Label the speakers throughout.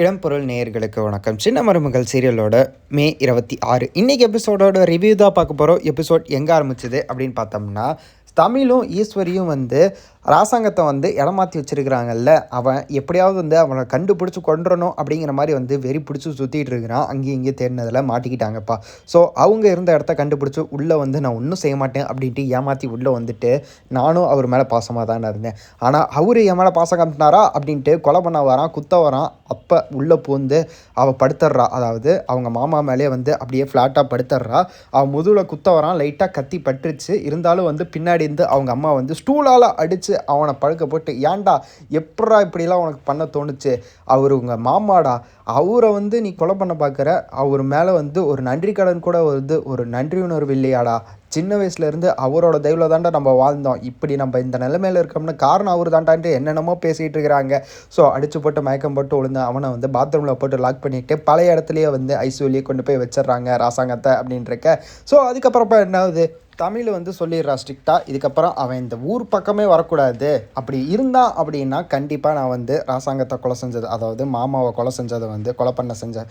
Speaker 1: இடம்பொருள் நேயர்களுக்கு வணக்கம். சின்ன மருமகள் சீரியலோட மே இருபத்தி ஆறு. இன்றைக்கி எபிசோடோட ரிவ்யூ தான் பார்க்க போகிறோம் எபிசோட் எங்கே ஆரம்பிச்சது அப்படின்னு பார்த்தோம்னா தமிழும் ஈஸ்வரியும் வந்து ராசாங்கத்தை வந்து இடமாற்றி வச்சிருக்கிறாங்கல்ல அவன் எப்படியாவது வந்து அவனை கண்டுபிடிச்சி கொண்டுறணும் அப்படிங்கிற மாதிரி வந்து வெறி பிடிச்சி சுற்றிட்டு இருக்கிறான். அங்கேயும் இங்கேயும் தேடினதில் மாட்டிக்கிட்டாங்கப்பா. ஸோ அவங்க இருந்த இடத்த கண்டுபிடிச்சி உள்ளே வந்து நான் ஒன்றும் செய்ய மாட்டேன் அப்படின்ட்டு ஏமாற்றி உள்ளே வந்துட்டு நானும் அவர் மேலே பாசமாக தான் இருந்தேன். ஆனால் அவர் என் மேலே பாசம் காமிச்சினாரா அப்படின்ட்டு கொலை பண்ண வரான் குத்த வரான். அப்போ உள்ளே பூந்து அவள் படுத்துடுறா அதாவது அவங்க மாமா மேலே வந்து அப்படியே ஃப்ளாட்டாக படுத்துடுறா அவன் முதுகில் குத்த வரான் லைட்டாக கத்தி பட்டுருச்சு. இருந்தாலும் வந்து பின்னாடி இருந்து அவங்க அம்மா வந்து ஸ்டூலால் அடித்து அவனை பழுக்க போட்டு ஏன்டா எப்படா இப்படிலாம் உனக்கு பண்ண தோணுச்சு? அவர் உங்கள் மாமாடா. அவரை வந்து நீ கொலை பண்ண பார்க்குற அவர் மேலே வந்து ஒரு நன்றி கடன் கூட வருது. ஒரு நன்றி உணர்வு இல்லையாடா. சின்ன வயசுலேருந்து அவரோட தெய்வில் தாண்டா நம்ம வாழ்ந்தோம். இப்படி நம்ம இந்த நிலைமையில் இருக்கோம்னு காரணம் அவர் தாண்டான்ட்டு என்னென்னமோ பேசிகிட்டு இருக்கிறாங்க. ஸோ அடிச்சு போட்டு மயக்கம் போட்டு விழுந்து அவனை வந்து பாத்ரூமில் போட்டு லாக் பண்ணிவிட்டு பழைய இடத்துலையே வந்து ஐசியூலேயே கொண்டு போய் வச்சிடுறாங்க ராசாங்கத்தை அப்படின்றக்க ஸோ அதுக்கப்புறமா என்ன ஆகுது? தமிழ் வந்து சொல்லிடுறா ஸ்ட்ரிக்டாக இதுக்கப்புறம் அவன் இந்த ஊர் பக்கமே வரக்கூடாது. அப்படி இருந்தான் அப்படின்னா கண்டிப்பாக நான் வந்து ராசாங்கத்தை கொலை செஞ்சது அதாவது மாமாவை கொலை செஞ்சதை வந்து கொலை பண்ண செஞ்ச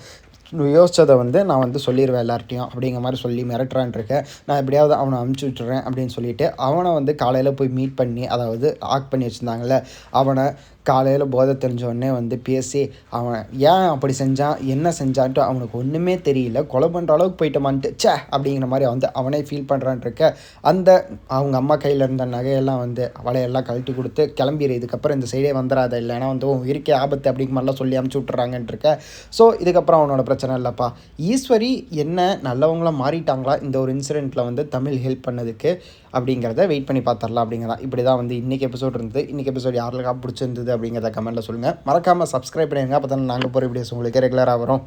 Speaker 1: யோசித்ததை வந்து நான் வந்து சொல்லிடுவேன் எல்லார்ட்டையும் அப்படிங்கிற மாதிரி சொல்லி மிரட்டுறான் இருக்கேன் நான் எப்படியாவது அவனை அமுச்சு விட்டுறேன் அப்படின்னு சொல்லிட்டு அவனை வந்து காலையில் போய் மீட் பண்ணி அதாவது ஆக் பண்ணி வச்சுருந்தாங்கள அவனை காலையில் போதை தெரிஞ்சவொடனே வந்து பேசி அவன் ஏன் அப்படி செஞ்சான் என்ன செஞ்சான்ட்டு அவனுக்கு ஒன்றுமே தெரியல கொலை பண்ணுற அளவுக்கு போயிட்டோமான்ட்டு சே அப்படிங்கிற மாதிரி வந்து அவனே ஃபீல் பண்ணுறான் இருக்க. அந்த அவங்க அம்மா கையில் இருந்த நகையெல்லாம் வந்து வலையெல்லாம் கழட்டி கொடுத்து கிளம்பிடு இதுக்கப்புறம் இந்த சைடே வந்துடாத இல்லைன்னா வந்து உன் இருக்கே ஆபத்து அப்படிங்கிற மாதிரிலாம் சொல்லி அமுச்சு விட்றாங்கன்ட்டு இருக்க. ஸோ இதுக்கப்புறம் அவனோட பிரச்சனை இல்லைப்பா. ஈஸ்வரி என்ன நல்லவங்களாம் மாறிட்டாங்களா? இந்த ஒரு இன்சிடெண்ட்டில் வந்து தமிழ் ஹெல்ப் பண்ணதுக்கு அப்படிங்கிறத வெயிட் பண்ணி பார்த்துடலாம் அப்படிங்கிறதா இப்படி தான் வந்து இன்றைக்கி எபிசோட் இருந்தது. இன்றைக்கி எபிசோட் யாருக்கா பிடிச்சிருந்தது அப்படிங்கிறத கமெண்ட்டில் சொல்லுங்கள் மறக்காமல் சப்ஸ்கிரைப் பண்ணிடுங்க. அப்போ தானே நாங்கள் போகிற வீடியோஸ் உங்களுக்கு ரெகுலராக வரும்.